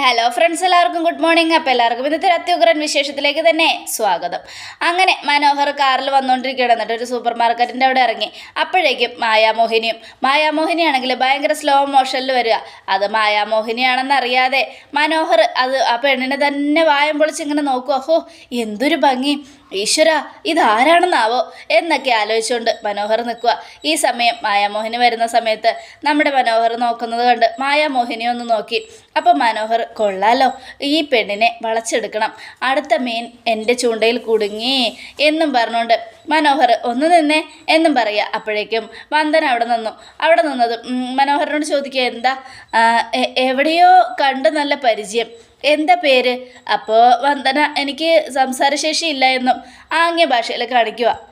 Hello friends എല്ലാവർക്കും good morning അപ്പോൾ എല്ലാവർക്കും ഇന്നത്തെ അത്യുഗ്രൻ വിശേഷത്തിലേക്ക് തന്നെ സ്വാഗതം. അങ്ങനെ മനോഹർ കാറിൽ വന്നുകൊണ്ടിരിക്കുകയാണ് എന്നിട്ട് ഒരു സൂപ്പർ മാർക്കറ്റിന്റെ അവിടെ ഇറങ്ങി. അപ്പോഴേക്കും മായാമോഹിനിയും മായാമോഹിനിയാണെങ്കിൽ ഭയങ്കര സ്ലോ മോഷനിൽ വരിക. അത് മായാമോഹിനിയാണെന്ന് അറിയാതെ മനോഹർ അത് ആ പെണ്ണിനെ തന്നെ വായം പൊളിച്ച് ഇങ്ങനെ നോക്കുക ഹോ എന്തൊരു ഭംഗി. ഈശ്വര ഇതാരാണെന്നാവോ? എന്നൊക്കെ ആലോചിച്ചുകൊണ്ട് മനോഹർ നിൽക്കുക ഈ സമയം മായാമോഹിനി വരുന്ന സമയത്ത് നമ്മുടെ മനോഹർ നോക്കുന്നത് കണ്ട് മായാമോഹിനി ഒന്ന് നോക്കി. അപ്പോൾ മനോഹർ കൊള്ളാലോ. ഈ പെണ്ണിനെ വളച്ചെടുക്കണം. അടുത്ത മീൻ എന്റെ ചൂണ്ടയിൽ കുടുങ്ങി എന്നും പറഞ്ഞുകൊണ്ട് മനോഹർ ഒന്ന് നിന്നേ എന്നും പറയുക അപ്പോഴേക്കും വന്ദന അവിടെ നിന്നു. അവിടെ നിന്നത് മനോഹരനോട് ചോദിക്കുക എന്താ? എവിടെയോ കണ്ട് നല്ല പരിചയം. എന്താ പേര്? അപ്പോൾ വന്ദന എനിക്ക് സംസാരശേഷി ഇല്ല എന്നും ആംഗ്യ ഭാഷയിൽ കാണിക്കുക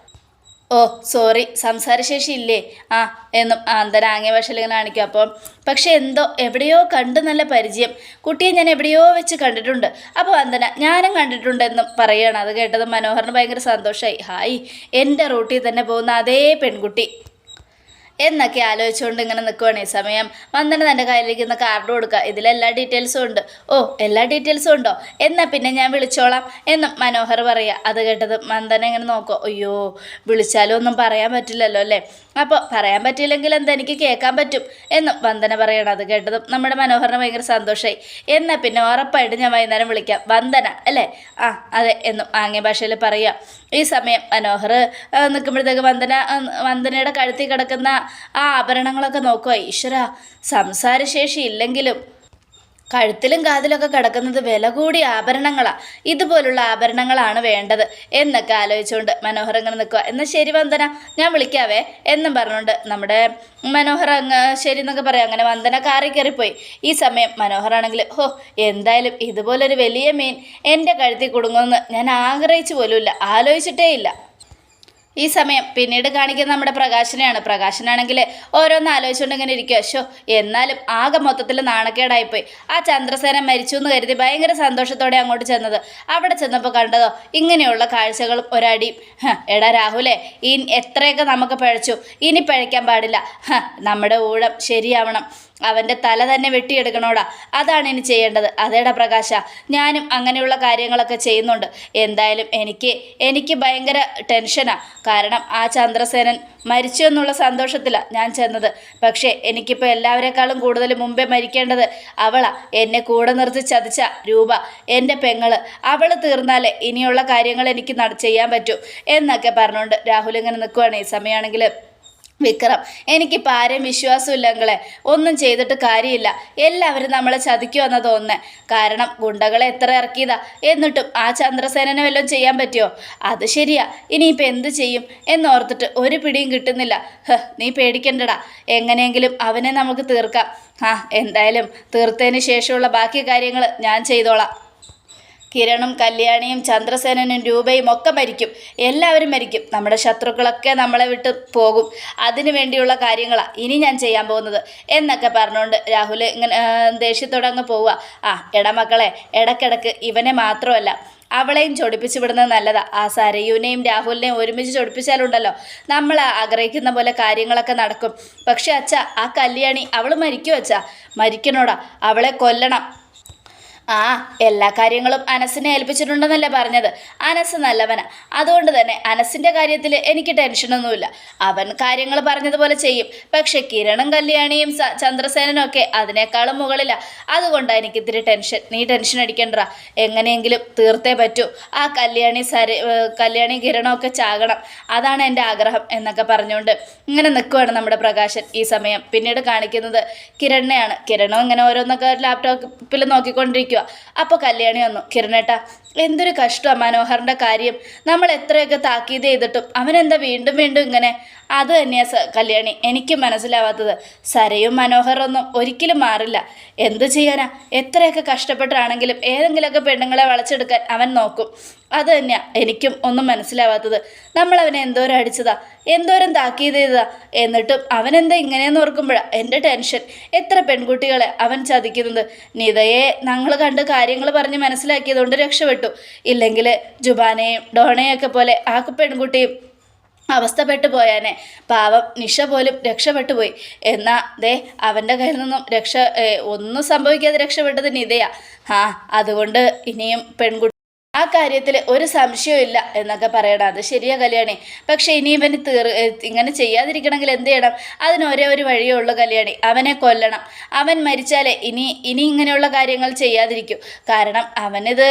ഓ സോറി സംസാരശേഷി ഇല്ലേ ആ എന്നും വന്ദന ആംഗ്യ ഭാഷയിൽ ഇങ്ങനെ കാണിക്കുക അപ്പോൾ പക്ഷേ എന്തോ എവിടെയോ കണ്ട് നല്ല പരിചയം. കുട്ടിയെ ഞാൻ എവിടെയോ വെച്ച് കണ്ടിട്ടുണ്ട്. അപ്പോൾ വന്ദന ഞാനും കണ്ടിട്ടുണ്ടെന്നും പറയുകയാണ്. അത് കേട്ടത് മനോഹറിന് ഭയങ്കര സന്തോഷമായി ഹായ് എന്റെ റൂട്ടിൽ തന്നെ പോകുന്ന അതേ പെൺകുട്ടി. എന്നൊക്കെ ആലോചിച്ചുകൊണ്ട് ഇങ്ങനെ നിൽക്കുവാണ് സമയം. വന്നിട്ട് തന്റെ കയ്യിലിരിക്കുന്ന കാർഡ് കൊടുക്കുക ഇതിലെല്ലാ ഡീറ്റെയിൽസും ഉണ്ട്. ഓ എല്ലാ ഡീറ്റെയിൽസും ഉണ്ടോ? എന്നാൽ പിന്നെ ഞാൻ വിളിച്ചോളാം എന്നും മനോഹർ പറയുക. അത് കേട്ടത് മന്ദന ഇങ്ങനെ നോക്കുക. അയ്യോ വിളിച്ചാലും ഒന്നും പറയാൻ പറ്റില്ലല്ലോ അല്ലേ? അപ്പോൾ പറയാൻ പറ്റില്ലെങ്കിൽ എന്താ എനിക്ക് കേൾക്കാൻ പറ്റും എന്നും വന്ദന പറയണം. അത് കേട്ടതും നമ്മുടെ മനോഹറിന് ഭയങ്കര സന്തോഷമായി എന്നാൽ പിന്നെ ഉറപ്പായിട്ട് ഞാൻ വൈകുന്നേരം വിളിക്കാം. വന്ദന അല്ലേ? ആ അതെ എന്നും ആംഗ്യ ഭാഷയിൽ പറയുക. ഈ സമയം മനോഹർ നിൽക്കുമ്പോഴത്തേക്ക് വന്ദന വന്ദനയുടെ കഴുത്തിൽ കിടക്കുന്ന ആ ആഭരണങ്ങളൊക്കെ നോക്കുക ഈശ്വര സംസാരശേഷി ഇല്ലെങ്കിലും കഴുത്തിലും കാതിലൊക്കെ കിടക്കുന്നത് വില കൂടിയ ആഭരണങ്ങളാണ് ഇതുപോലുള്ള ആഭരണങ്ങളാണ് വേണ്ടത് എന്നൊക്കെ ആലോചിച്ചുകൊണ്ട് മനോഹർ ഇങ്ങനെ നിൽക്കുക എന്നാൽ ശരി വന്ദന ഞാൻ വിളിക്കാവേ എന്നും പറഞ്ഞുകൊണ്ട് നമ്മുടെ മനോഹർ അങ്ങ് ശരി എന്നൊക്കെ പറയാം. അങ്ങനെ വന്ദന കാറി കയറിപ്പോയി. ഈ സമയം മനോഹറാണെങ്കിൽ ഹോ എന്തായാലും ഇതുപോലൊരു വലിയ മീൻ എന്റെ കഴുത്തിൽ കുടുങ്ങുമെന്ന് ഞാൻ ആഗ്രഹിച്ചു പോലുമില്ല. ആലോചിച്ചിട്ടേ ഇല്ല ഈ സമയം പിന്നീട് കാണിക്കുന്ന നമ്മുടെ പ്രകാശനെയാണ്. പ്രകാശനാണെങ്കിൽ ഓരോന്ന് ആലോചിച്ചുകൊണ്ട് ഇങ്ങനെ ഇരിക്കുക ഷോ എന്നാലും ആകെ മൊത്തത്തിൽ നാണക്കേടായിപ്പോയി. ആ ചന്ദ്രസേന മരിച്ചു എന്ന് കരുതി ഭയങ്കര സന്തോഷത്തോടെ അങ്ങോട്ട് ചെന്നത്. അവിടെ ചെന്നപ്പോൾ കണ്ടതോ ഇങ്ങനെയുള്ള കാഴ്ചകളും ഒരടിയും എടാ രാഹുലേ ഈ എത്രയൊക്കെ നമുക്ക് പഴച്ചു. ഇനി പഴയ്ക്കാൻ പാടില്ല. നമ്മുടെ ഊഴം ശരിയാവണം. അവന്റെ തല തന്നെ വെട്ടിയെടുക്കണോടാ. അതാണ് ഇനി ചെയ്യേണ്ടത്. അതേടാ പ്രകാശ. ഞാനും അങ്ങനെയുള്ള കാര്യങ്ങളൊക്കെ ചെയ്യുന്നുണ്ട്. എന്തായാലും എനിക്ക് എനിക്ക് ഭയങ്കര ടെൻഷനാണ് കാരണം ആ ചന്ദ്രസേനൻ മരിച്ചു എന്നുള്ള സന്തോഷത്തിലാണ് ഞാൻ ചെന്നത്. പക്ഷേ എനിക്കിപ്പോൾ എല്ലാവരെക്കാളും കൂടുതൽ മുമ്പേ മരിക്കേണ്ടത് അവളാ. എന്നെ കൂടെ നിർത്തി ചതിച്ച രൂപ എന്റെ പെങ്ങൾ. അവൾ തീർന്നാലേ ഇനിയുള്ള കാര്യങ്ങൾ എനിക്ക് ചെയ്യാൻ പറ്റൂ. എന്നൊക്കെ പറഞ്ഞുകൊണ്ട് രാഹുൽ ഇങ്ങനെ നിൽക്കുവാണ് ഈ സമയമാണെങ്കിൽ വിക്രം എനിക്കിപ്പോൾ ആരെയും വിശ്വാസമില്ല അങ്ങളെ ഒന്നും ചെയ്തിട്ട് കാര്യമില്ല. എല്ലാവരും നമ്മളെ ചതിക്കുമെന്നാ തോന്നുന്നത് കാരണം ഗുണ്ടകളെ എത്ര ഇറക്കിയതാ. എന്നിട്ടും ആ ചന്ദ്രസേനനെ വല്ലതും ചെയ്യാൻ പറ്റുമോ അത് ശരിയാ. ഇനിയിപ്പോൾ എന്ത് ചെയ്യും എന്നോർത്തിട്ട് ഒരു പിടിയും കിട്ടുന്നില്ല. ഹ് നീ പേടിക്കണ്ടടാ. എങ്ങനെയെങ്കിലും അവനെ നമുക്ക് തീർക്കാം. ആ എന്തായാലും തീർത്തതിന് ശേഷമുള്ള ബാക്കി കാര്യങ്ങൾ ഞാൻ ചെയ്തോളാം. കിരണും കല്യാണിയും ചന്ദ്രസേനനും രൂപയും ഒക്കെ മരിക്കും. എല്ലാവരും മരിക്കും. നമ്മുടെ ശത്രുക്കളൊക്കെ നമ്മളെ വിട്ട് പോകും. അതിനു വേണ്ടിയുള്ള കാര്യങ്ങളാണ് ഇനി ഞാൻ ചെയ്യാൻ പോകുന്നത്. എന്നൊക്കെ പറഞ്ഞുകൊണ്ട് രാഹുൽ ഇങ്ങനെ ദേഷ്യത്തോടെ അങ്ങ് പോവുക ആ എടമക്കളെ ഇടക്കിടക്ക് ഇവനെ മാത്രമല്ല അവളെയും ചൊടിപ്പിച്ച് വിടുന്നത് നല്ലതാ. ആ സരയുവിനെയും രാഹുലിനെയും ഒരുമിച്ച് ചൊടിപ്പിച്ചാലുണ്ടല്ലോ. നമ്മൾ ആഗ്രഹിക്കുന്ന പോലെ കാര്യങ്ങളൊക്കെ നടക്കും. പക്ഷെ അച്ഛ ആ കല്യാണി അവൾ മരിക്കും അച്ഛ? മരിക്കണോടാ. അവളെ കൊല്ലണം. ആ എല്ലാ കാര്യങ്ങളും അനസിനെ ഏൽപ്പിച്ചിട്ടുണ്ടെന്നല്ലേ പറഞ്ഞത്. അനസ് നല്ലവനാ. അതുകൊണ്ട് തന്നെ അനസിന്റെ കാര്യത്തിൽ എനിക്ക് ടെൻഷനൊന്നുമില്ല അവൻ കാര്യങ്ങൾ പറഞ്ഞതുപോലെ ചെയ്യും. പക്ഷേ കിരണും കല്യാണിയും ചന്ദ്രസേനനും ഒക്കെ അതിനേക്കാളും മുകളിലാ. അതുകൊണ്ടാണ് എനിക്ക് ഇത്തിരി ടെൻഷൻ നീ ടെൻഷൻ അടിക്കണ്ട. എങ്ങനെയെങ്കിലും തീർത്തേ പറ്റൂ. ആ കല്യാണി സരി കല്യാണി കിരണമൊക്കെ ചാകണം. അതാണ് എന്റെ ആഗ്രഹം എന്നൊക്കെ പറഞ്ഞുകൊണ്ട് ഇങ്ങനെ നിൽക്കുവാണ് നമ്മുടെ പ്രകാശൻ ഈ സമയം. പിന്നീട് കാണിക്കുന്നത് കിരണിനെയാണ്. കിരണും ഇങ്ങനെ ഓരോന്നൊക്കെ ലാപ്ടോപ്പിൽ നോക്കിക്കൊണ്ടിരിക്കുക അപ്പോൾ കല്യാണി വന്നു. കിരണേട്ട എന്തൊരു കഷ്ടമാണ് മനോഹറിന്റെ കാര്യം. നമ്മൾ എത്രയൊക്കെ താക്കീത് ചെയ്തിട്ടും അവനെന്താ വീണ്ടും വീണ്ടും ഇങ്ങനെ അത് തന്നെയാണ് കല്യാണി. എനിക്ക് മനസ്സിലാവാത്തത്. സരയും മനോഹറൊന്നും ഒരിക്കലും മാറില്ല. എന്തു ചെയ്യാനാ? എത്രയൊക്കെ കഷ്ടപ്പെട്ടാണെങ്കിലും ഏതെങ്കിലുമൊക്കെ പെണ്ണുങ്ങളെ വളച്ചെടുക്കാൻ അവൻ നോക്കും. അത് തന്നെയാ എനിക്കും ഒന്നും മനസ്സിലാവാത്തത്. നമ്മൾ അവനെ എന്തോരം അടിച്ചതാ? എന്തോരം താക്കീത് ചെയ്തതാ? എന്നിട്ടും അവനെന്താ ഇങ്ങനെയെന്ന് ഓർക്കുമ്പോഴാണ് എന്റെ ടെൻഷൻ. എത്ര പെൺകുട്ടികളെ അവൻ ചതിക്കുന്നത്. നിതയെ ഞങ്ങൾ കണ്ട് കാര്യങ്ങൾ പറഞ്ഞ് മനസ്സിലാക്കിയതുകൊണ്ട് രക്ഷപ്പെട്ടു. ഇല്ലെങ്കിൽ ജുബാനയും ഡോണയൊക്കെ പോലെ ആ പെൺകുട്ടിയും അവസ്ഥപ്പെട്ടു പോയാനെ. പാവം നിഷ പോലും രക്ഷപ്പെട്ടു പോയി. എന്നാ ദേ അവന്റെ കയ്യിൽ നിന്നും രക്ഷ ഒന്നും സംഭവിക്കാതെ രക്ഷപ്പെട്ടത് നിതയാ. ആ അതുകൊണ്ട് ഇനിയും പെൺകുട്ടി ആ കാര്യത്തിൽ ഒരു സംശയവും ഇല്ല എന്നൊക്കെ പറയണം. അത് ശരിയാ കല്യാണി. പക്ഷെ ഇനി ഇവന് തീർ ഇങ്ങനെ ചെയ്യാതിരിക്കണമെങ്കിൽ എന്ത് ചെയ്യണം? അതിന് ഒരേ ഒരു വഴിയേ ഉള്ളൂ കല്യാണി. അവനെ കൊല്ലണം. അവൻ മരിച്ചാലേ ഇനി ഇനി ഇങ്ങനെയുള്ള കാര്യങ്ങൾ ചെയ്യാതിരിക്കും. കാരണം അവനിത്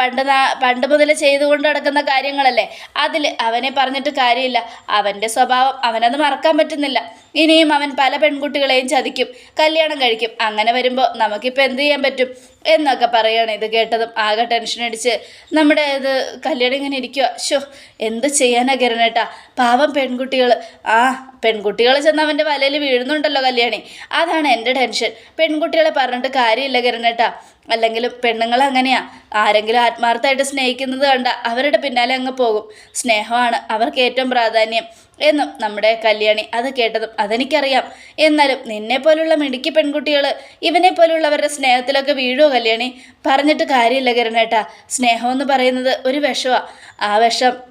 പണ്ട് പണ്ട് മുതൽ ചെയ്തുകൊണ്ട് നടക്കുന്ന കാര്യങ്ങളല്ലേ? അതിൽ അവനെ പറഞ്ഞിട്ട് കാര്യമില്ല. അവന്റെ സ്വഭാവം അവനത് മറക്കാൻ പറ്റുന്നില്ല. ഇനിയും അവൻ പല പെൺകുട്ടികളെയും ചതിക്കും. കല്യാണം കഴിക്കും. അങ്ങനെ വരുമ്പോൾ നമുക്കിപ്പോൾ എന്ത് ചെയ്യാൻ പറ്റും? എന്നൊക്കെ പറയുകയാണ് ഇത് കേട്ടതും. ആകെ ടെൻഷൻ അടിച്ച് നമ്മുടെ ഇത് കല്യാണം ഇങ്ങനെ ഇരിക്കുക ഷോ എന്ത് ചെയ്യാനാ കിരണേട്ടാ? പാവം പെൺകുട്ടികൾ ആ പെൺകുട്ടികൾ ചെന്ന് അവന്റെ വലയിൽ വീഴുന്നുണ്ടല്ലോ കല്യാണി. അതാണ് എന്റെ ടെൻഷൻ പെൺകുട്ടികളെ പറഞ്ഞിട്ട് കാര്യമില്ല കിരണേട്ടാ. അല്ലെങ്കിൽ പെണ്ണുങ്ങൾ അങ്ങനെയാ. ആരെങ്കിലും ആത്മാർത്ഥമായിട്ട് സ്നേഹിക്കുന്നത് കണ്ട അവരുടെ പിന്നാലെ അങ്ങ് പോകും. സ്നേഹമാണ് അവർക്ക് ഏറ്റവും പ്രാധാന്യം. എന്നും നമ്മുടെ കല്യാണി അത് കേട്ടതും അതെനിക്കറിയാം. എന്നാലും നിന്നെ പോലുള്ള മിടുക്കി പെൺകുട്ടികൾ ഇവനെ പോലുള്ളവരുടെ സ്നേഹത്തിലൊക്കെ വീഴുമോ കല്യാണി? പറഞ്ഞിട്ട് കാര്യമില്ല കിരണേട്ടാ. സ്നേഹമെന്ന് പറയുന്നത് ഒരു വിഷമാണ് ആ വിഷം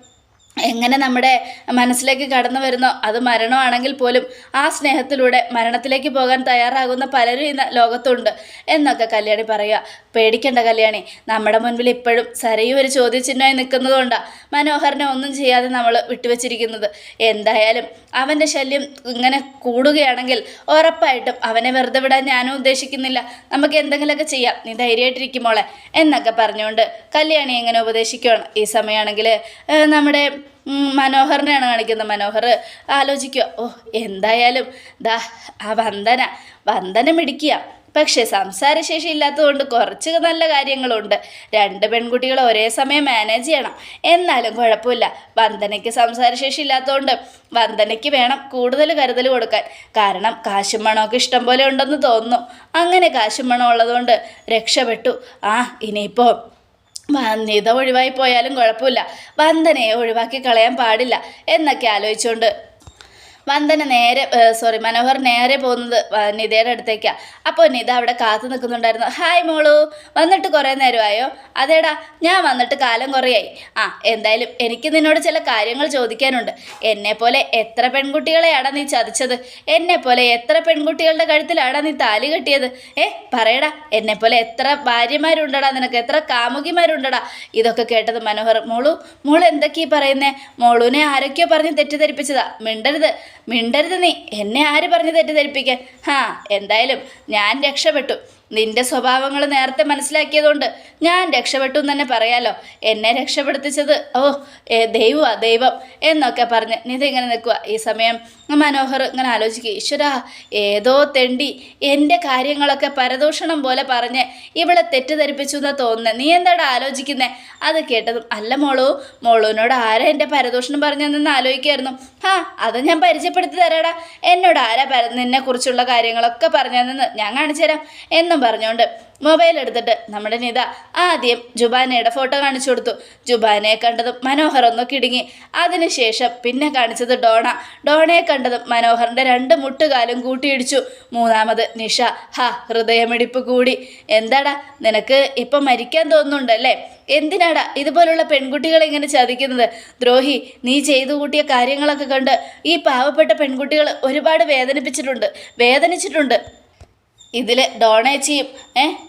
എങ്ങനെ നമ്മുടെ മനസ്സിലേക്ക് കടന്നു വരുന്നോ? അത് മരണമാണെങ്കിൽ പോലും ആ സ്നേഹത്തിലൂടെ മരണത്തിലേക്ക് പോകാൻ തയ്യാറാകുന്ന പലരും ഇന്ന് ലോകത്തുണ്ട് എന്നൊക്കെ കല്യാണി പറയുക. പേടിക്കേണ്ട കല്യാണി. നമ്മുടെ മുൻപിൽ ഇപ്പോഴും സരയു ഒരു ചോദ്യചിഹ്നമായി നിൽക്കുന്നതുകൊണ്ടാണ് മനോഹരനെ ഒന്നും ചെയ്യാതെ നമ്മൾ വിട്ടുവച്ചിരിക്കുന്നത്. എന്തായാലും അവന്റെ ശല്യം ഇങ്ങനെ കൂടുകയാണെങ്കിൽ ഉറപ്പായിട്ടും അവനെ വെറുതെ വിടാൻ ഞാനും ഉദ്ദേശിക്കുന്നില്ല. നമുക്ക് എന്തെങ്കിലുമൊക്കെ ചെയ്യാം. നീ ധൈര്യമായിട്ടിരിക്കുമോളെ എന്നൊക്കെ പറഞ്ഞുകൊണ്ട് കല്യാണി എങ്ങനെ ഉപദേശിക്കുകയാണ്? ഈ സമയമാണെങ്കിൽ നമ്മുടെ മനോഹറിനെയാണ് കാണിക്കുന്നത്. മനോഹർ ആലോചിക്കുക ഓ എന്തായാലും ദാ ആ വന്ദന വന്ദന മിടിക്കുക പക്ഷേ സംസാരശേഷി ഇല്ലാത്തതുകൊണ്ട് കുറച്ച് നല്ല കാര്യങ്ങളുണ്ട്. രണ്ട് പെൺകുട്ടികൾ ഒരേ സമയം മാനേജ് ചെയ്യണം. എന്നാലും കുഴപ്പമില്ല. വന്ദനയ്ക്ക് സംസാരശേഷി ഇല്ലാത്തതുകൊണ്ട് വന്ദനയ്ക്ക് വേണം കൂടുതൽ കരുതൽ കൊടുക്കാൻ. കാരണം കാശും മണമൊക്കെ ഇഷ്ടം പോലെ ഉണ്ടെന്ന് തോന്നുന്നു. അങ്ങനെ കാശും മണം ഉള്ളതുകൊണ്ട് രക്ഷപ്പെട്ടു. ആ ഇനിയിപ്പോൾ വന്യത ഒഴിവായി പോയാലും കുഴപ്പമില്ല. വന്ദനയെ ഒഴിവാക്കി കളയാൻ പാടില്ല എന്നൊക്കെ ആലോചിച്ചുകൊണ്ട് വന്ദന നേരെ സോറി മനോഹർ നേരെ പോകുന്നത് നിതയുടെ അടുത്തേക്കാണ് അപ്പോൾ നിത അവിടെ കാത്തു നിൽക്കുന്നുണ്ടായിരുന്നു. ഹായ് മോളു വന്നിട്ട് കുറേ നേരമായോ? അതേടാ ഞാൻ വന്നിട്ട് കാലം കുറേയായി. ആ എന്തായാലും എനിക്ക് നിന്നോട് ചില കാര്യങ്ങൾ ചോദിക്കാനുണ്ട്. എന്നെപ്പോലെ എത്ര പെൺകുട്ടികളെയാടാ നീ ചതിച്ചത്? എന്നെപ്പോലെ എത്ര പെൺകുട്ടികളുടെ കഴുത്തിലാടാ നീ താലി കെട്ടിയത്? ഏ പറയടാ എന്നെപ്പോലെ എത്ര ഭാര്യമാരുണ്ടടാ നിനക്ക്? എത്ര കാമുകിമാരുണ്ടടാ? ഇതൊക്കെ കേട്ടത് മനോഹർ. മോളു എന്തൊക്കെയാ പറയുന്നേ? മോളുവിനെ ആരൊക്കെയോ പറഞ്ഞ് തെറ്റിദ്ധരിപ്പിച്ചതാ. മിണ്ടരുത്. മിണ്ടരുത് നീ എന്നെ ആര് പറഞ്ഞ് തെറ്റിദ്ധരിപ്പിക്കാൻ? ഹാ എന്തായാലും ഞാൻ രക്ഷപ്പെട്ടു. നിന്റെ സ്വഭാവങ്ങൾ നേരത്തെ മനസ്സിലാക്കിയതുകൊണ്ട് ഞാൻ രക്ഷപ്പെട്ടു എന്ന് തന്നെ പറയാലോ. എന്നെ രക്ഷപ്പെടുത്തിച്ചത് ഓ ദൈവമാ ദൈവം എന്നൊക്കെ പറഞ്ഞ് നിത ഇങ്ങനെ നിൽക്കുക ഈ സമയം മനോഹർ ഇങ്ങനെ ആലോചിക്കുക ഈശ്വര ഏതോ തെണ്ടി എന്റെ കാര്യങ്ങളൊക്കെ പരദൂഷണം പോലെ പറഞ്ഞ് ഇവളെ തെറ്റിദ്ധരിപ്പിച്ചു എന്നാ തോന്നുന്നത് നീ എന്താടാ ആലോചിക്കുന്നേ? അത് കേട്ടതും അല്ല മോളു മോളുവിനോട് ആരാ എന്റെ പരദൂഷണം പറഞ്ഞതെന്ന് ആലോചിക്കായിരുന്നു ആ അത് ഞാൻ പരിചയപ്പെടുത്തി തരാടാ. എന്നോട് ആരാ നിന്നെക്കുറിച്ചുള്ള കാര്യങ്ങളൊക്കെ പറഞ്ഞതെന്ന് ഞാൻ കാണിച്ചു തരാം എന്നും പറഞ്ഞുകൊണ്ട് മൊബൈൽ എടുത്തിട്ട് നമ്മുടെ നിത ആദ്യം ജുബാനയുടെ ഫോട്ടോ കാണിച്ചു കൊടുത്തു. ജുബാനയെ കണ്ടതും മനോഹർ ഒന്ന് കിടുങ്ങി. അതിനുശേഷം പിന്നെ കാണിച്ചത് ഡോണ. ഡോണയെ കണ്ടതും മനോഹറിന്റെ രണ്ട് മുട്ടുകാലും കൂട്ടിയിടിച്ചു. മൂന്നാമത് നിഷ ഹാ ഹൃദയമിടിപ്പ് കൂടി. എന്താടാ നിനക്ക് ഇപ്പം മരിക്കാൻ തോന്നുന്നുണ്ടല്ലേ? എന്തിനാടാ ഇതുപോലുള്ള പെൺകുട്ടികളെ ഇങ്ങനെ ചതിക്കുന്നത്? ദ്രോഹി നീ ചെയ്തു കൂട്ടിയ കാര്യങ്ങളൊക്കെ കണ്ട് ഈ പാവപ്പെട്ട പെൺകുട്ടികൾ ഒരുപാട് വേദനിപ്പിച്ചിട്ടുണ്ട്. വേദനിച്ചിട്ടുണ്ട്. ഇതിൽ ഡോണേച്ചിയും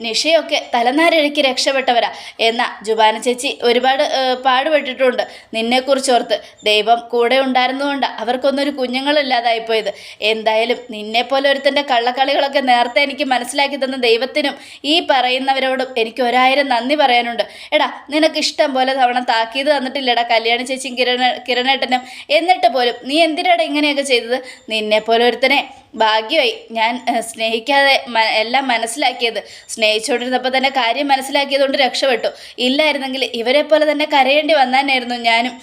നിഷയൊക്കെ തലനാരിഴയ്ക്ക് രക്ഷപ്പെട്ടവരാ. എന്നാ ജുബാന ചേച്ചി ഒരുപാട് പാടുപെട്ടിട്ടുണ്ട്. നിന്നെക്കുറിച്ച് ഓർത്ത് ദൈവം കൂടെ ഉണ്ടായിരുന്നുകൊണ്ട് അവർക്കൊന്നൊരു കുഞ്ഞുങ്ങളില്ലാതായിപ്പോയത്. എന്തായാലും നിന്നെപ്പോലെ ഒരുത്തന്റെ കള്ളക്കളികളൊക്കെ നേരത്തെ എനിക്ക് മനസ്സിലാക്കി തന്ന ദൈവത്തിനും ഈ പറയുന്നവരോടും എനിക്ക് ഒരായിരം നന്ദി പറയാനുണ്ട്. എടാ നിനക്ക് ഇഷ്ടം പോലെ തവണ താക്കീത് തന്നിട്ടില്ലടാ കല്യാണ ചേച്ചിയും കിരണ കിരണേട്ടനും. എന്നിട്ട് പോലും നീ എന്തിനാടാ ഇങ്ങനെയൊക്കെ ചെയ്തത്? നിന്നെപ്പോലെ ഒരുത്തനെ ഭാഗ്യമായി. ഞാൻ സ്നേഹിക്കാതെ എല്ലാം മനസ്സിലാക്കിയത്. സ്നേഹിച്ചുകൊണ്ടിരുന്നപ്പോൾ തന്നെ കാര്യം മനസ്സിലാക്കിയതുകൊണ്ട് രക്ഷപ്പെട്ടു. ഇല്ലായിരുന്നെങ്കിൽ ഇവരെ പോലെ തന്നെ കരയേണ്ടി വന്നാനായിരുന്നു ഞാനും.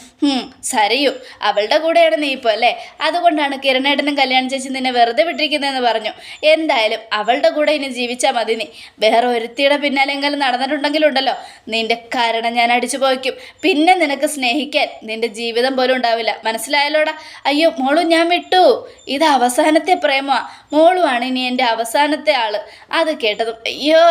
സരയു അവളുടെ കൂടെയാണ് നീ ഇപ്പോൾ അല്ലേ? അതുകൊണ്ടാണ് കിരണേട്ടനും കല്യാണം ചേച്ചി നിന്നെ വെറുതെ വിട്ടിരിക്കുന്നതെന്ന് പറഞ്ഞു. എന്തായാലും അവളുടെ കൂടെ ഇനി ജീവിച്ചാൽ മതി നീ. വേറെ ഒരുത്തിയുടെ പിന്നാലെങ്കിലും നടന്നിട്ടുണ്ടെങ്കിലുണ്ടല്ലോ. നിന്റെ കാരണം ഞാൻ അടിച്ചു പോയിക്കും. പിന്നെ നിനക്ക് സ്നേഹിക്കാൻ നിന്റെ ജീവിതം പോലും ഉണ്ടാവില്ല. മനസ്സിലായല്ലോടാ? അയ്യോ മോളും ഞാൻ വിട്ടു. ഇത് അവസാനത്തെ പ്രേമമാണ് മോളുമാണ് ഇനി എന്റെ അവസാനത്തെ ആൾ. അത് കേട്ടതും അയ്യോ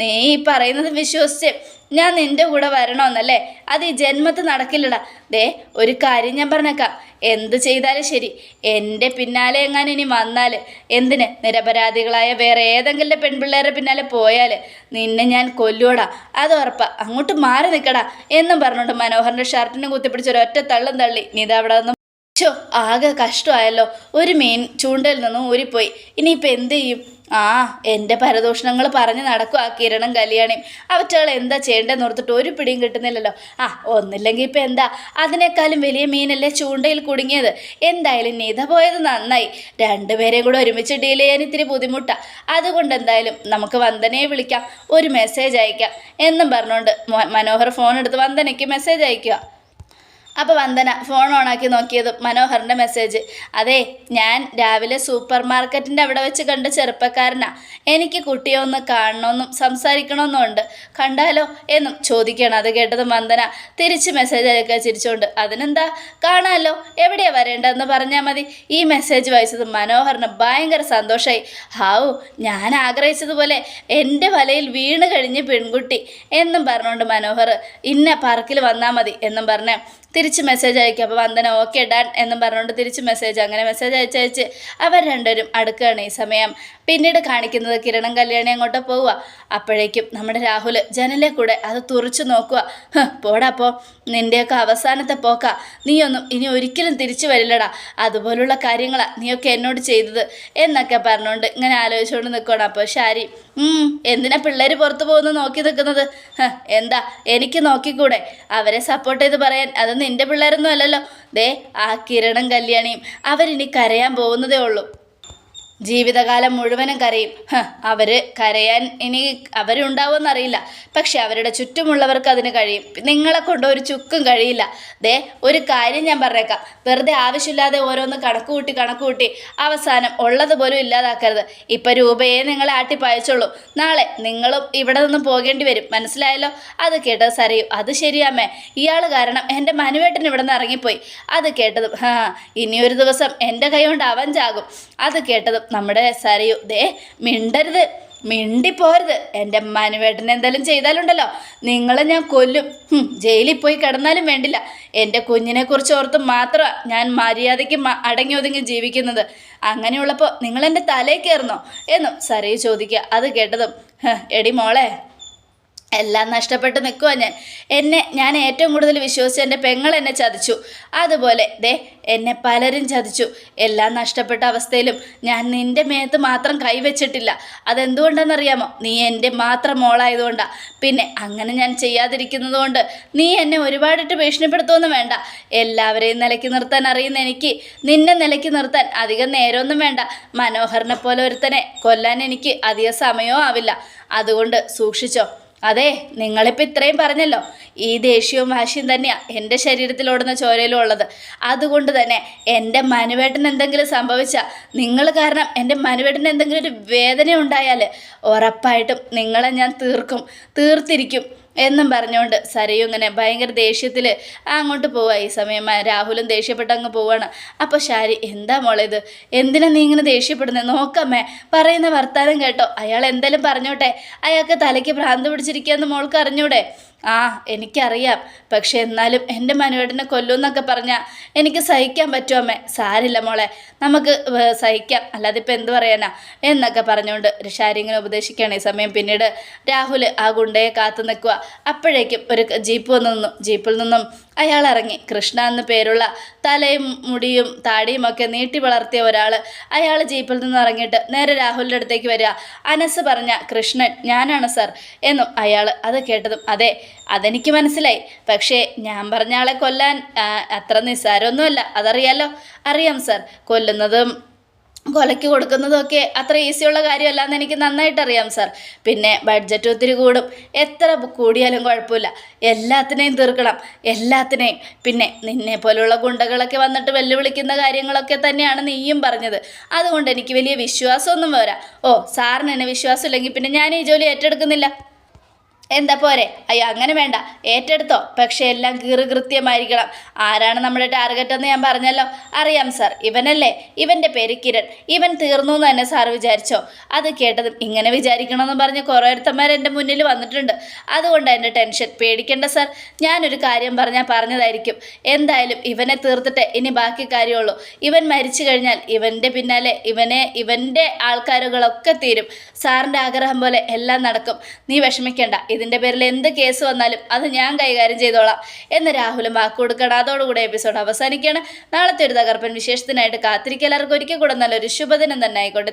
നീ ഈ പറയുന്നത് വിശ്വസിച്ച് ഞാൻ നിന്റെ കൂടെ വരണമെന്നല്ലേ? അത് ഈ ജന്മത്ത് നടക്കില്ലടാ. ദേ ഒരു കാര്യം ഞാൻ പറഞ്ഞേക്കാം. എന്ത് ചെയ്താലും ശരി എന്റെ പിന്നാലെ എങ്ങാനും ഇനി വന്നാൽ എന്തിന്? നിരപരാധികളായ വേറെ ഏതെങ്കിലും പെൺപിള്ളേരുടെ പിന്നാലെ പോയാൽ നിന്നെ ഞാൻ കൊല്ലുവടാ. അത് ഉറപ്പാ. അങ്ങോട്ട് മാറി നിൽക്കടാ എന്നും പറഞ്ഞുകൊണ്ട് മനോഹറിന്റെ ഷർട്ടിനെ കുത്തിപ്പിടിച്ച് ഒറ്റ തള്ളും തള്ളി നീ അവിടെ ചോ ആകെ കഷ്ടമായല്ലോ. ഒരു മീൻ ചൂണ്ടയിൽ നിന്നും ഊരിപ്പോയി. ഇനിയിപ്പോൾ എന്ത് ചെയ്യും? ആ എന്റെ പരദൂഷണങ്ങൾ പറഞ്ഞ് നടക്കും ആ കിരണം കല്യാണിയും അവറ്റകൾ എന്താ ചെയ്യേണ്ടതെന്ന് ഓർത്തിട്ട് ഒരു പിടിയും കിട്ടുന്നില്ലല്ലോ. ആ ഒന്നില്ലെങ്കിൽ ഇപ്പം എന്താ? അതിനേക്കാളും വലിയ മീനല്ലേ ചൂണ്ടയിൽ കുടുങ്ങിയത്. എന്തായാലും നീത പോയത് നന്നായി. രണ്ടുപേരെയും കൂടെ ഒരുമിച്ച് ഡീൽ ചെയ്യാൻ ഇത്തിരി ബുദ്ധിമുട്ടാണ് അതുകൊണ്ട് എന്തായാലും നമുക്ക് വന്ദനയെ വിളിക്കാം. ഒരു മെസ്സേജ് അയക്കാം. എന്നും പറഞ്ഞുകൊണ്ട് മനോഹർ ഫോൺ എടുത്ത് വന്ദനയ്ക്ക് മെസ്സേജ് അയക്കുക അപ്പോൾ വന്ദന ഫോൺ ഓണാക്കി നോക്കിയതും മനോഹറിന്റെ മെസ്സേജ് അതെ ഞാൻ രാവിലെ സൂപ്പർ മാർക്കറ്റിന്റെ അവിടെ വെച്ച് കണ്ട ചെറുപ്പക്കാരനാ. എനിക്ക് കുട്ടിയെ ഒന്ന് കാണണമെന്നും സംസാരിക്കണമെന്നും ഉണ്ട് കണ്ടാലോ എന്നും ചോദിക്കണം അത് കേട്ടതും വന്ദന തിരിച്ച് മെസ്സേജ് അയക്കുക ചിരിച്ചുകൊണ്ട് അതിനെന്താ? കാണാമല്ലോ എവിടെയാണ് വരേണ്ടതെന്ന് പറഞ്ഞാൽ മതി. ഈ മെസ്സേജ് വായിച്ചത് മനോഹറിന് ഭയങ്കര സന്തോഷമായി ഹാവു ഞാൻ ആഗ്രഹിച്ചതുപോലെ എന്റെ വലയിൽ വീണ് കഴിഞ്ഞ് പെൺകുട്ടി എന്നും പറഞ്ഞുകൊണ്ട് മനോഹർ ഇന്ന പാർക്കിൽ വന്നാൽ മതി എന്നും പറഞ്ഞ് തിരിച്ച് മെസ്സേജ് അയക്കും. അപ്പോൾ വന്ദന ഓക്കെ ഡാൻ എന്നും പറഞ്ഞുകൊണ്ട് തിരിച്ച് മെസ്സേജ് അങ്ങനെ മെസ്സേജ് അയച്ചയച്ച് അവർ രണ്ടുപേരും അടുക്കുകയാണ് ഈ സമയം. പിന്നീട് കാണിക്കുന്നത് കിരണം കല്യാണി അങ്ങോട്ട് പോവുക. അപ്പോഴേക്കും നമ്മുടെ രാഹുൽ ജനലെ കൂടെ അത് തുറച്ചു നോക്കുക. പോടാപ്പോ നിന്റെയൊക്കെ അവസാനത്തെ പോക്ക. നീയൊന്നും ഇനി ഒരിക്കലും തിരിച്ചു വരില്ലടാ. അതുപോലുള്ള കാര്യങ്ങളാണ് നീയൊക്കെ എന്നോട് ചെയ്തത് എന്നൊക്കെ പറഞ്ഞുകൊണ്ട് ഇങ്ങനെ ആലോചിച്ചുകൊണ്ട് നിൽക്കണം അപ്പോൾ ശാരി എന്തിനാ പിള്ളേർ പുറത്തു പോകുന്നു നോക്കി നിൽക്കുന്നത്? എന്താ എനിക്ക് നോക്കിക്കൂടെ? അവരെ സപ്പോർട്ട് ചെയ്ത് പറയാൻ അത് നിന്റെ പിള്ളേരൊന്നും അല്ലല്ലോ. ദേ ആ കിരണം കല്യാണിയും അവരിനി കരയാൻ പോകുന്നതേ ഉള്ളൂ. ജീവിതകാലം മുഴുവനും കരയും. അവർ കരയാൻ ഇനി അവരുണ്ടാവുമെന്നറിയില്ല. പക്ഷെ അവരുടെ ചുറ്റുമുള്ളവർക്ക് അതിന് കഴിയും. നിങ്ങളെ കൊണ്ട് ഒരു ചുക്കും കഴിയില്ല. ദേ ഒരു കാര്യം ഞാൻ പറഞ്ഞേക്കാം. വെറുതെ ആവശ്യമില്ലാതെ ഓരോന്ന് കണക്ക് കൂട്ടി കണക്ക് കൂട്ടി അവസാനം ഉള്ളതുപോലും ഇല്ലാതാക്കരുത്. ഇപ്പം രൂപയെ നിങ്ങളെ ആട്ടിപ്പായച്ചുള്ളൂ നാളെ നിങ്ങളും ഇവിടെ നിന്നും പോകേണ്ടി വരും. മനസ്സിലായല്ലോ? അത് കേട്ടത് സറിയും അത് ശരിയാമേ ഇയാൾ കാരണം എന്റെ മനുവേട്ടൻ ഇവിടെ നിന്ന് ഇറങ്ങിപ്പോയി. അത് കേട്ടതും ഹാ ഇനിയൊരു ദിവസം എന്റെ കൈ കൊണ്ട് അവൻ ചാകും അത് കേട്ടതും നമ്മുടെ സരയു ദേ മിണ്ടരുത്. മിണ്ടിപ്പോരുത്. എന്റെ മനുവേട്ടൻ എന്തെങ്കിലും ചെയ്താലുണ്ടല്ലോ. നിങ്ങളെ ഞാൻ കൊല്ലും. ജയിലിൽ പോയി കിടന്നാലും വേണ്ടില്ല. എന്റെ കുഞ്ഞിനെ കുറിച്ച് ഓർത്ത് മാത്രമാണ് ഞാൻ മര്യാദയ്ക്ക് അടങ്ങി ഒതുങ്ങി ജീവിക്കുന്നത്. അങ്ങനെയുള്ളപ്പോൾ നിങ്ങൾ എന്റെ തലയിൽ കയറുന്നോ? എന്നും സരയു ചോദിക്കുക. അത് കേട്ടതും എടി മോളെ എല്ലാം നഷ്ടപ്പെട്ട് നിൽക്കുക ഞാൻ. എന്നെ ഞാൻ ഏറ്റവും കൂടുതൽ വിശ്വസിച്ച് എന്റെ പെങ്ങൾ എന്നെ ചതിച്ചു. അതുപോലെ ദേ എന്നെ പലരും ചതിച്ചു. എല്ലാം നഷ്ടപ്പെട്ട അവസ്ഥയിലും ഞാൻ നിന്റെ മേത്ത് മാത്രം കൈവച്ചിട്ടില്ല. അതെന്തുകൊണ്ടാണെന്നറിയാമോ നീ എന്റെ മാത്രം മോളായതുകൊണ്ടാണ് പിന്നെ അങ്ങനെ ഞാൻ ചെയ്യാതിരിക്കുന്നതുകൊണ്ട് നീ എന്നെ ഒരുപാടിട്ട് ഭീഷണിപ്പെടുത്തുമൊന്നും വേണ്ട. എല്ലാവരെയും നിലയ്ക്ക് നിർത്താൻ അറിയുന്ന എനിക്ക് നിന്നെ നിലയ്ക്ക് നിർത്താൻ അധികം നേരമൊന്നും വേണ്ട. മനോഹരനെ പോലെ ഒരുത്തനെ കൊല്ലാൻ എനിക്ക് അധിക സമയവും ആവില്ല. അതുകൊണ്ട് സൂക്ഷിച്ചോ. അതെ നിങ്ങളിപ്പോൾ ഇത്രയും പറഞ്ഞല്ലോ. ഈ ദേഷ്യവും വാശിയും തന്നെയാണ് എന്റെ ശരീരത്തിലോടുന്ന ചോരയിലും ഉള്ളത്. അതുകൊണ്ട് തന്നെ എന്റെ മനുവേട്ടൻ എന്തെങ്കിലും സംഭവിച്ചാൽ നിങ്ങൾ കാരണം എന്റെ മനുവേട്ടൻ എന്തെങ്കിലും ഒരു വേദന ഉണ്ടായാൽ ഉറപ്പായിട്ടും നിങ്ങളെ ഞാൻ തീർക്കും തീർത്തിരിക്കും. എന്നും പറഞ്ഞുകൊണ്ട് സരയു ഇങ്ങനെ ഭയങ്കര ദേഷ്യത്തിൽ അങ്ങോട്ട് പോവുക ഈ സമയം രാഹുലും ദേഷ്യപ്പെട്ട് അങ്ങ് പോവാണ്. അപ്പോൾ ശാരി എന്താ മോളെ ഇത്? എന്തിനാ നീ ഇങ്ങനെ ദേഷ്യപ്പെടുന്നത് നോക്കമ്മേ പറയുന്ന വർത്താനം കേട്ടോ. അയാൾ എന്തായാലും പറഞ്ഞോട്ടെ? അയാൾക്ക് തലയ്ക്ക് ഭ്രാന്ത് പിടിച്ചിരിക്കുകയെന്ന് മോൾക്ക് അറിഞ്ഞൂടെ? ആ എനിക്കറിയാം. പക്ഷെ എന്നാലും എന്റെ മനുവേട്ടനെ കൊല്ലുമെന്നൊക്കെ പറഞ്ഞാൽ എനിക്ക് സഹിക്കാൻ പറ്റുമോ അമ്മേ. സാരില്ല മോളെ. നമുക്ക് സഹിക്കാം. അല്ലാതെ ഇപ്പം എന്ത് പറയാനാ? എന്നൊക്കെ പറഞ്ഞുകൊണ്ട് ഋഷാരി ഇങ്ങനെ ഉപദേശിക്കുകയാണ്. ഈ സമയം പിന്നീട് രാഹുൽ ആ ഗുണ്ടയെ കാത്തു നിൽക്കുക അപ്പോഴേക്കും ഒരു ജീപ്പ് വന്നു നിന്നു. ജീപ്പിൽ നിന്നും അയാൾ ഇറങ്ങി കൃഷ്ണ എന്ന് പേരുള്ള തലയും മുടിയും താടിയും ഒക്കെ നീട്ടി വളർത്തിയ ഒരാൾ അയാൾ ജീപ്പിൽ നിന്ന് ഇറങ്ങിയിട്ട് നേരെ രാഹുലിന്റെ അടുത്തേക്ക് വരിക. അനസ് പറഞ്ഞ കൃഷ്ണൻ ഞാനാണ് സർ എന്നും അയാൾ അത് കേട്ടതും അതെ അതെനിക്ക് മനസ്സിലായി. പക്ഷേ ഞാൻ പറഞ്ഞ ആളെ കൊല്ലാൻ അത്ര നിസ്സാരമൊന്നുമല്ല. അതറിയാലോ? അറിയാം സർ. കൊല്ലുന്നതും കൊലയ്ക്ക് കൊടുക്കുന്നതൊക്കെ അത്ര ഈസിയുള്ള കാര്യമല്ല എന്ന് എനിക്ക് നന്നായിട്ട് അറിയാം സാർ പിന്നെ ബഡ്ജറ്റ് ഒത്തിരി കൂടും. എത്ര കൂടിയാലും കുഴപ്പമില്ല. എല്ലാത്തിനെയും തീർക്കണം. എല്ലാത്തിനെയും. പിന്നെ നിന്നെ പോലുള്ള ഗുണ്ടകളൊക്കെ വന്നിട്ട് വെല്ലുവിളിക്കുന്ന കാര്യങ്ങളൊക്കെ തന്നെയാണ് നീയും പറഞ്ഞത്. അതുകൊണ്ട് എനിക്ക് വലിയ വിശ്വാസമൊന്നും വരാം. ഓ സാറിന് എന്നെ വിശ്വാസമില്ലെങ്കിൽ പിന്നെ ഞാൻ ഈ ജോലി ഏറ്റെടുക്കുന്നില്ല. എന്താ പോരെ? അയ്യോ അങ്ങനെ വേണ്ട. ഏറ്റെടുത്തോ. പക്ഷെ എല്ലാം കീറി കൃത്യമായിരിക്കണം. ആരാണ് നമ്മുടെ ടാർഗറ്റ് എന്ന് ഞാൻ പറഞ്ഞല്ലോ. അറിയാം സാർ. ഇവനല്ലേ? ഇവന്റെ പേര് കിരൺ. ഇവൻ തീർന്നു എന്ന് തന്നെ സാർ വിചാരിച്ചോ? അത് കേട്ടതും ഇങ്ങനെ വിചാരിക്കണമെന്ന് പറഞ്ഞ് കുറേ അടുത്തമാർ എന്റെ മുന്നിൽ വന്നിട്ടുണ്ട്. അതുകൊണ്ട് എന്റെ ടെൻഷൻ. പേടിക്കേണ്ട സാർ. ഞാനൊരു കാര്യം പറഞ്ഞാൽ പറഞ്ഞതായിരിക്കും. എന്തായാലും ഇവനെ തീർത്തിട്ട് ഇനി ബാക്കി കാര്യമുള്ളൂ. ഇവൻ മരിച്ചു കഴിഞ്ഞാൽ ഇവന്റെ പിന്നാലെ ഇവനെ ഇവന്റെ ആൾക്കാരുകളൊക്കെ തീരും. സാറിന്റെ ആഗ്രഹം പോലെ എല്ലാം നടക്കും. നീ വിഷമിക്കേണ്ട. ഇതിന്റെ പേരിൽ എന്ത് കേസ് വന്നാലും അത് ഞാൻ കൈകാര്യം ചെയ്തോളാം എന്ന് രാഹുലും വാക്ക് കൊടുക്കണം. അതോടുകൂടി എപ്പിസോഡ് അവസാനിക്കുകയാണ്. നാളത്തെ ഒരു തകർപ്പൻ വിശേഷത്തിനായിട്ട് കാത്തിരിക്കുക. എല്ലാവർക്കും ഒരിക്കൽ കൂടെ നല്ലൊരു ശുഭദിനം തന്നെ ആയിക്കോട്ടെ.